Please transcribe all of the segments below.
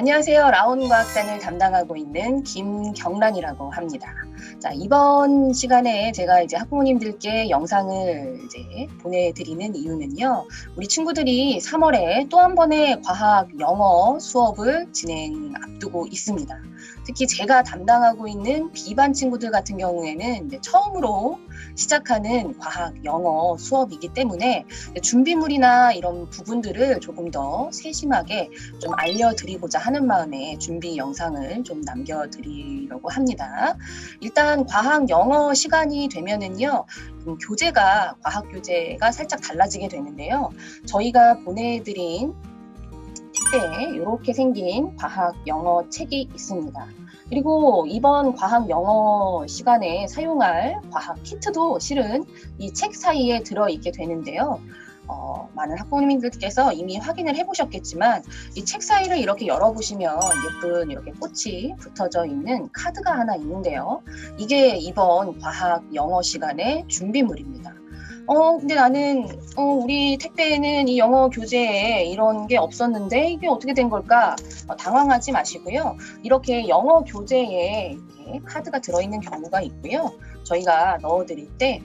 안녕하세요. 라온 과학단을 담당하고 있는 김경란이라고 합니다. 자, 이번 시간에 제가 이제 학부모님들께 영상을 이제 보내드리는 이유는요. 우리 친구들이 3월에 또 한 번의 과학 영어 수업을 진행 앞두고 있습니다. 특히 제가 담당하고 있는 B반 친구들 같은 경우에는 처음으로 시작하는 과학 영어 수업이기 때문에 준비물이나 이런 부분들을 조금 더 세심하게 좀 알려드리고자 하는 마음에 준비 영상을 좀 남겨드리려고 합니다. 일단 과학 영어 시간이 되면은요, 음, 교재가 과학 교재가 살짝 달라지게 되는데요. 저희가 보내드린 택배에 이렇게 생긴 과학 영어 책이 있습니다. 그리고 이번 과학 영어 시간에 사용할 과학 키트도 실은 이 책 사이에 들어있게 되는데요. 어, 많은 학부모님들께서 이미 확인을 해보셨겠지만 이 책 사이를 이렇게 열어보시면 예쁜 이렇게 꽃이 붙어져 있는 카드가 하나 있는데요. 이게 이번 과학 영어 시간의 준비물입니다. 어, 근데 나는, 어, 우리 택배에는 이 영어 교재에 이런 게 없었는데 이게 어떻게 된 걸까? 어, 당황하지 마시고요. 이렇게 영어 교재에 이렇게 카드가 들어있는 경우가 있고요. 저희가 넣어드릴 때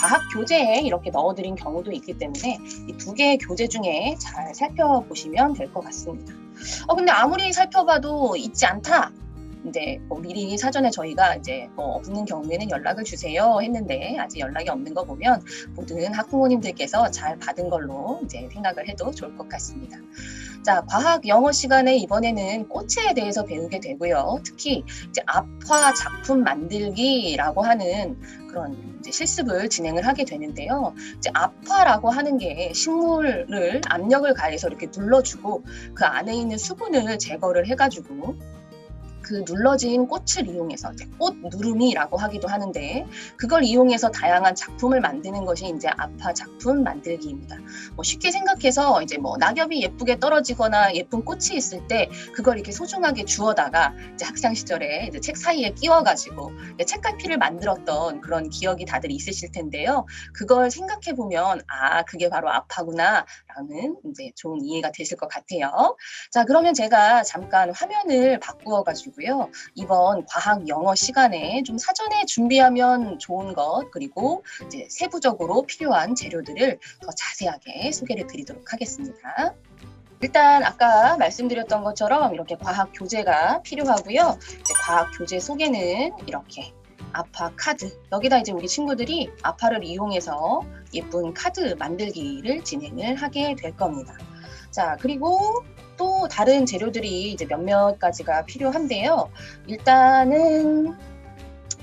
과학 교재에 이렇게 넣어드린 경우도 있기 때문에 이 두 개의 교재 중에 잘 살펴보시면 될 것 같습니다. 어, 근데 아무리 살펴봐도 있지 않다. 이제 뭐 미리 사전에 저희가 이제 뭐 없는 경우에는 연락을 주세요 했는데 아직 연락이 없는 거 보면 모든 학부모님들께서 잘 받은 걸로 이제 생각을 해도 좋을 것 같습니다. 자, 과학 영어 시간에 이번에는 꽃에 대해서 배우게 되고요. 특히 이제 아화 작품 만들기라고 하는 그런 이제 실습을 진행을 하게 되는데요. 이제 아파라고 하는 게 식물을 압력을 가해서 이렇게 눌러주고 그 안에 있는 수분을 제거를 해가지고 그 눌러진 꽃을 이용해서 꽃 누름이라고 하기도 하는데 그걸 이용해서 다양한 작품을 만드는 것이 이제 아파 작품 만들기입니다. 뭐 쉽게 생각해서 이제 뭐 낙엽이 예쁘게 떨어지거나 예쁜 꽃이 있을 때 그걸 이렇게 소중하게 주워다가 이제 학창 시절에 이제 책 사이에 끼워가지고 책갈피를 만들었던 그런 기억이 다들 있으실 텐데요. 그걸 생각해 보면 아 그게 바로 아파구나라는 이제 좋은 이해가 되실 것 같아요. 자 그러면 제가 잠깐 화면을 바꾸어 가지고. 있고요. 이번 과학 영어 시간에 좀 사전에 준비하면 좋은 것 그리고 이제 세부적으로 필요한 재료들을 더 자세하게 소개를 드리도록 하겠습니다. 일단 아까 말씀드렸던 것처럼 이렇게 과학 교재가 필요하고요. 과학 교재 속에는 이렇게 아파 카드 여기다 이제 우리 친구들이 아파를 이용해서 예쁜 카드 만들기를 진행을 하게 될 겁니다. 자 그리고 또 다른 재료들이 이제 몇몇 가지가 필요한데요. 일단은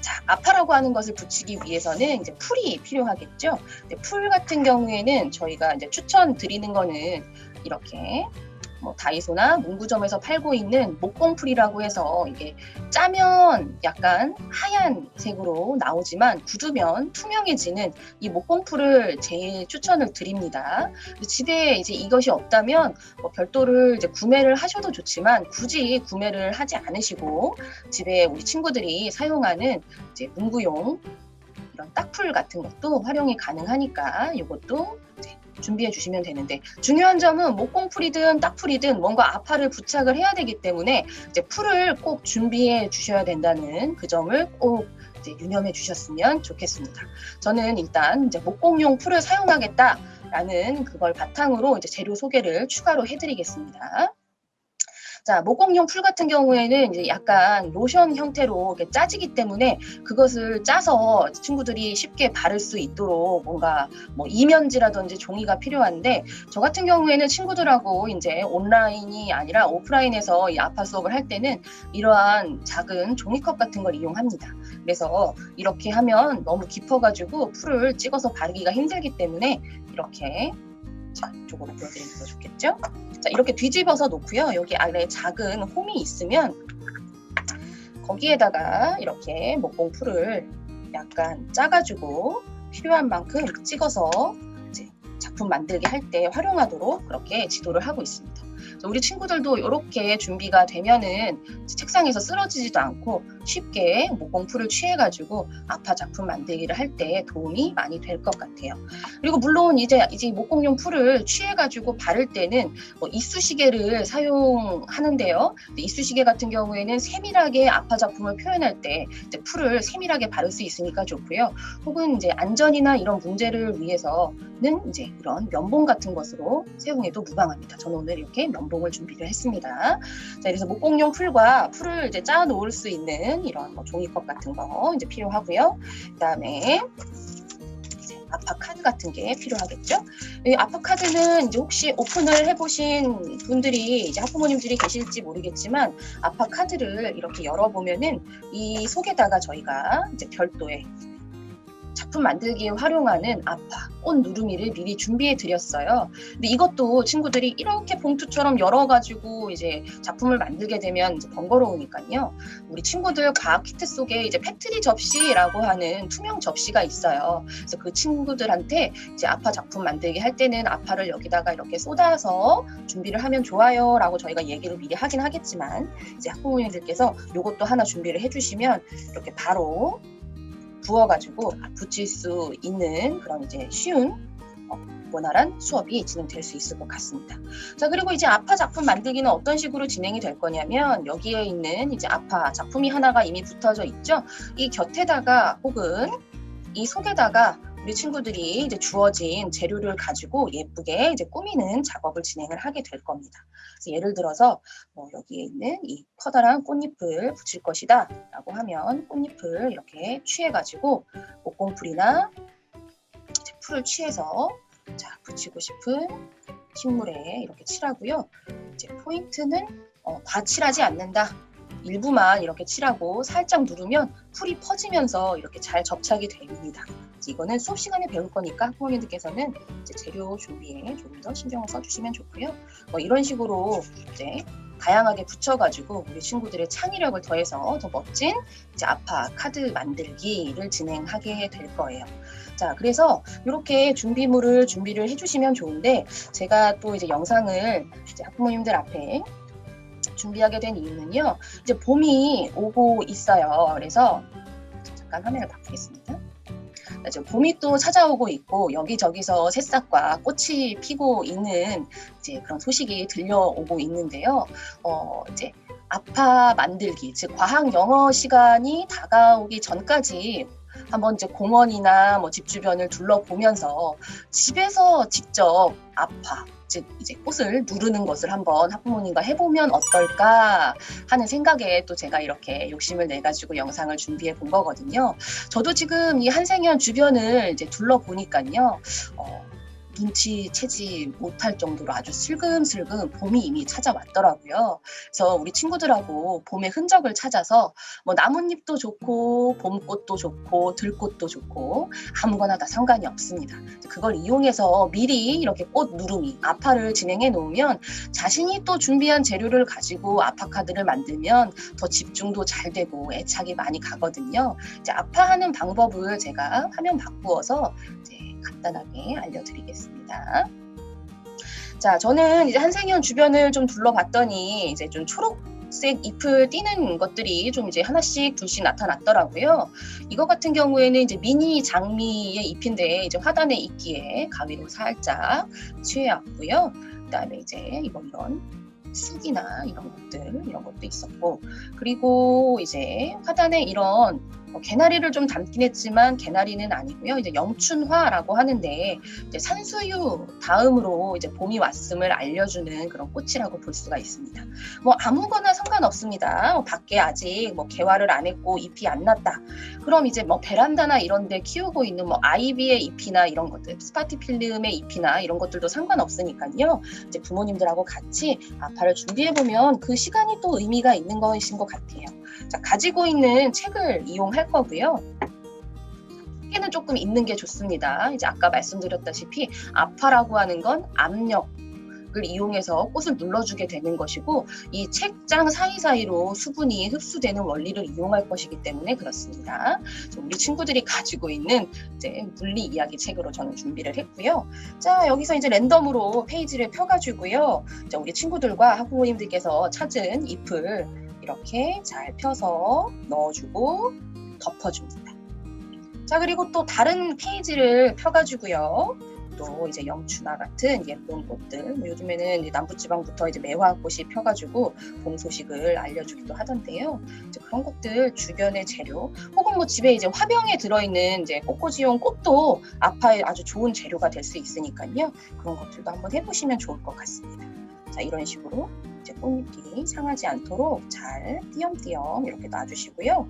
자, 아파라고 하는 것을 붙이기 위해서는 이제 풀이 필요하겠죠. 풀 같은 경우에는 저희가 이제 추천 드리는 거는 이렇게 뭐 다이소나 문구점에서 팔고 있는 목공풀이라고 해서 이게 짜면 약간 하얀 색으로 나오지만 굳으면 투명해지는 이 목공풀을 제일 추천을 드립니다. 집에 이제 이것이 없다면 뭐 별도를 이제 구매를 하셔도 좋지만 굳이 구매를 하지 않으시고 집에 우리 친구들이 사용하는 이제 문구용 이런 딱풀 같은 것도 활용이 가능하니까 이것도 준비해 주시면 되는데 중요한 점은 목공풀이든 딱풀이든 뭔가 아파를 부착을 해야 되기 때문에 이제 풀을 꼭 준비해 주셔야 된다는 그 점을 꼭 유념해 주셨으면 좋겠습니다. 저는 일단 이제 목공용 풀을 사용하겠다라는 그걸 바탕으로 이제 재료 소개를 추가로 해드리겠습니다. 자, 모공용 풀 같은 경우에는 이제 약간 로션 형태로 이렇게 짜지기 때문에 그것을 짜서 친구들이 쉽게 바를 수 있도록 뭔가 뭐 이면지라든지 종이가 필요한데 저 같은 경우에는 친구들하고 이제 온라인이 아니라 오프라인에서 이 아파 수업을 할 때는 이러한 작은 종이컵 같은 걸 이용합니다. 그래서 이렇게 하면 너무 깊어가지고 풀을 찍어서 바르기가 힘들기 때문에 이렇게 자, 이쪽으로 보여드리는 게 좋겠죠? 자, 이렇게 뒤집어서 놓고요. 여기 아래 작은 홈이 있으면 거기에다가 이렇게 목공 풀을 약간 짜가지고 필요한 만큼 찍어서 작품 만들기 할 때 활용하도록 그렇게 지도를 하고 있습니다. 우리 친구들도 이렇게 준비가 되면은 책상에서 쓰러지지도 않고 쉽게 모공풀을 취해가지고 아파 작품 만들기를 할 때 도움이 많이 될 것 같아요. 그리고 물론 이제 이제 목공용 풀을 취해가지고 바를 때는 뭐 이쑤시개를 사용하는데요. 이쑤시개 같은 경우에는 세밀하게 아파 작품을 표현할 때 풀을 세밀하게 바를 수 있으니까 좋고요. 혹은 이제 안전이나 이런 문제를 위해서는 이제 이런 면봉 같은 것으로 사용해도 무방합니다. 저는 오늘 이렇게 면봉을 준비를 했습니다. 자, 그래서 목공용 풀과 풀을 이제 짜 놓을 수 있는 이런 뭐 종이컵 같은 거 이제 필요하고요. 그다음에 아파 카드 같은 게 필요하겠죠. 이 아파 카드는 이제 혹시 오픈을 해보신 분들이 이제 학부모님들이 계실지 모르겠지만 아파 카드를 이렇게 열어보면은 이 속에다가 저희가 이제 별도의 작품 만들기에 활용하는 아파 꽃 누르미를 미리 준비해 드렸어요. 근데 이것도 친구들이 이렇게 봉투처럼 열어가지고 이제 작품을 만들게 되면 이제 번거로우니까요. 우리 친구들 과학 키트 속에 이제 패트리 접시라고 하는 투명 접시가 있어요. 그래서 그 친구들한테 이제 아파 작품 만들기 할 때는 아파를 여기다가 이렇게 쏟아서 준비를 하면 좋아요라고 저희가 얘기를 미리 하긴 하겠지만 이제 학부모님들께서 이것도 하나 준비를 해주시면 이렇게 바로 부어가지고 붙일 수 있는 그런 이제 쉬운 어, 원활한 수업이 진행될 수 있을 것 같습니다. 자 그리고 이제 아파 작품 만들기는 어떤 식으로 진행이 될 거냐면 여기에 있는 이제 아파 작품이 하나가 이미 붙어져 있죠. 이 곁에다가 혹은 이 속에다가 우리 친구들이 이제 주어진 재료를 가지고 예쁘게 이제 꾸미는 작업을 진행을 하게 될 겁니다. 예를 들어서 뭐 여기에 있는 이 커다란 꽃잎을 붙일 것이다 라고 하면 꽃잎을 이렇게 취해가지고 목공풀이나 풀을 취해서 자 붙이고 싶은 식물에 이렇게 칠하고요. 이제 포인트는 어, 다 칠하지 않는다. 일부만 이렇게 칠하고 살짝 누르면 풀이 퍼지면서 이렇게 잘 접착이 됩니다. 이거는 수업 시간에 배울 거니까 학부모님들께서는 이제 재료 준비에 조금 더 신경을 써주시면 좋고요. 뭐 이런 식으로 이제 다양하게 붙여가지고 우리 친구들의 창의력을 더해서 더 멋진 이제 아파 카드 만들기를 진행하게 될 거예요. 자, 그래서 이렇게 준비물을 준비를 해주시면 좋은데 제가 또 이제 영상을 이제 학부모님들 앞에 준비하게 된 이유는요. 이제 봄이 오고 있어요. 그래서 잠깐 화면을 바꾸겠습니다. 이제 봄이 또 찾아오고 있고 여기저기서 새싹과 꽃이 피고 있는 이제 그런 소식이 들려오고 있는데요. 어, 이제 아파 만들기, 즉 과학 영어 시간이 다가오기 전까지 한번 이제 공원이나 뭐 집 주변을 둘러보면서 집에서 직접 아파, 즉 이제 꽃을 누르는 것을 한번 학부모님과 해보면 어떨까 하는 생각에 또 제가 이렇게 욕심을 내 가지고 영상을 준비해 본 거거든요. 저도 지금 이 한생연 주변을 이제 둘러보니까요. 어, 눈치채지 못할 정도로 아주 슬금슬금 봄이 이미 찾아왔더라고요. 그래서 우리 친구들하고 봄의 흔적을 찾아서 뭐 나뭇잎도 좋고 봄꽃도 좋고 들꽃도 좋고 아무거나 다 상관이 없습니다. 그걸 이용해서 미리 이렇게 꽃 누름이 아파를 진행해 놓으면 자신이 또 준비한 재료를 가지고 아파 카드를 만들면 더 집중도 잘 되고 애착이 많이 가거든요. 이제 아파하는 방법을 제가 화면 바꾸어서 이제 간단하게 알려드리겠습니다. 자, 저는 이제 한생연 주변을 좀 둘러봤더니 이제 좀 초록 색 잎을 띠는 것들이 좀 이제 하나씩 둘씩 나타났더라고요. 이거 같은 경우에는 이제 미니 장미의 잎인데 이제 화단에 있기에 가위로 살짝 취해왔고요. 그다음에 이제 이번 이런 쑥이나 이런 것들 이런 것도 있었고 그리고 이제 화단에 이런 뭐 개나리를 좀 담긴 했지만 개나리는 아니고요. 이제 영춘화라고 하는데 이제 산수유 다음으로 이제 봄이 왔음을 알려주는 그런 꽃이라고 볼 수가 있습니다. 뭐 아무거나 상관없습니다. 뭐 밖에 아직 뭐 개화를 안 했고 잎이 안 났다. 그럼 이제 뭐 베란다나 이런데 키우고 있는 뭐 아이비의 잎이나 이런 것들, 스파티필름의 잎이나 이런 것들도 상관없으니까요. 이제 부모님들하고 같이 아파를 준비해 보면 그 시간이 또 의미가 있는 것인 것 같아요. 자, 가지고 있는 책을 이용할 거고요. 책에는 조금 있는 게 좋습니다. 이제 아까 말씀드렸다시피 아파라고 하는 건 압력, 이용해서 꽃을 눌러주게 되는 것이고 이 책장 사이사이로 수분이 흡수되는 원리를 이용할 것이기 때문에 그렇습니다. 우리 친구들이 가지고 있는 이제 물리 이야기 책으로 저는 준비를 했고요. 자 여기서 이제 랜덤으로 페이지를 펴가지고요. 자, 우리 친구들과 학부모님들께서 찾은 잎을 이렇게 잘 펴서 넣어주고 덮어줍니다. 자 그리고 또 다른 페이지를 펴가지고요. 또 이제 영추나 같은 예쁜 꽃들 뭐 요즘에는 남부지방부터 이제 매화꽃이 펴가지고 봄 소식을 알려주기도 하던데요. 이제 그런 것들 주변의 재료 혹은 뭐 집에 이제 화병에 들어있는 이제 꽃꽂이용 꽃도 아파의 아주 좋은 재료가 될 수 있으니까요. 그런 것들도 한번 해보시면 좋을 것 같습니다. 자 이런 식으로 이제 꽃잎이 상하지 않도록 잘 띄엄띄엄 이렇게 놔주시고요.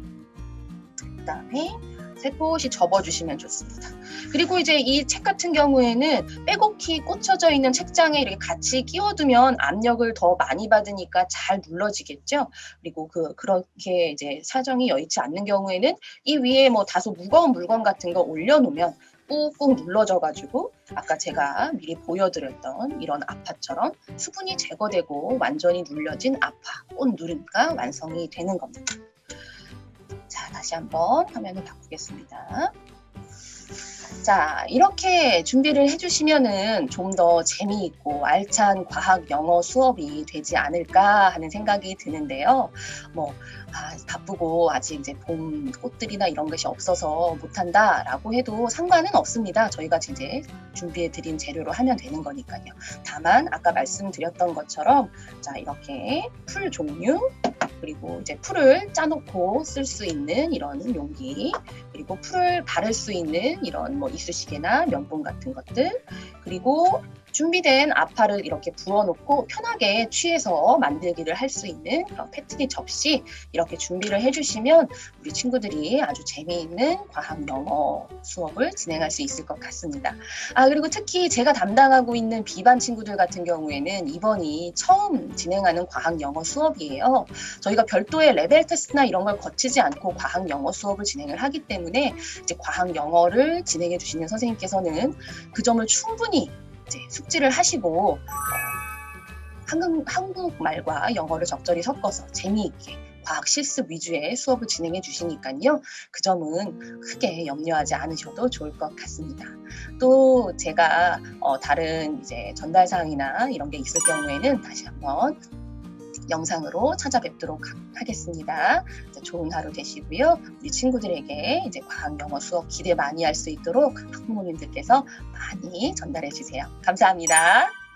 그 다음에 살포시 접어주시면 좋습니다. 그리고 이제 이 책 같은 경우에는 빼곡히 꽂혀져 있는 책장에 이렇게 같이 끼워두면 압력을 더 많이 받으니까 잘 눌러지겠죠. 그리고 그 그렇게 이제 사정이 여의치 않는 경우에는 이 위에 뭐 다소 무거운 물건 같은 거 올려놓으면 꾹꾹 눌러져가지고 아까 제가 미리 보여드렸던 이런 아파처럼 수분이 제거되고 완전히 눌려진 아파 꽃 누름가 완성이 되는 겁니다. 자, 다시 한번 화면을 바꾸겠습니다. 자, 이렇게 준비를 해주시면은 좀 더 재미있고 알찬 과학 영어 수업이 되지 않을까 하는 생각이 드는데요. 뭐, 아, 바쁘고 아직 이제 봄 꽃들이나 이런 것이 없어서 못한다 라고 해도 상관은 없습니다. 저희가 이제 준비해 드린 재료로 하면 되는 거니까요. 다만 아까 말씀드렸던 것처럼 자, 이렇게 풀 종류 그리고 이제 풀을 짜놓고 쓸 수 있는 이런 용기, 그리고 풀을 바를 수 있는 이런 뭐 이쑤시개나 면봉 같은 것들, 그리고 준비된 아파를 이렇게 부어놓고 편하게 취해서 만들기를 할 수 있는 그런 패트리 접시 이렇게 준비를 해주시면 우리 친구들이 아주 재미있는 과학 영어 수업을 진행할 수 있을 것 같습니다. 아 그리고 특히 제가 담당하고 있는 비반 친구들 같은 경우에는 이번이 처음 진행하는 과학 영어 수업이에요. 저희가 별도의 레벨 테스트나 이런 걸 거치지 않고 과학 영어 수업을 진행을 하기 때문에 이제 과학 영어를 진행해 주시는 선생님께서는 그 점을 충분히 이제 숙지를 하시고 어, 한국, 한국말과 영어를 적절히 섞어서 재미있게 과학 실습 위주의 수업을 진행해 주시니까요. 그 점은 크게 염려하지 않으셔도 좋을 것 같습니다. 또 제가 어, 다른 이제 전달 사항이나 이런 게 있을 경우에는 다시 한번 영상으로 찾아뵙도록 하- 하겠습니다. 자, 좋은 하루 되시고요. 우리 친구들에게 이제 과학 영어 수업 기대 많이 할 수 있도록 학부모님들께서 많이 전달해 주세요. 감사합니다.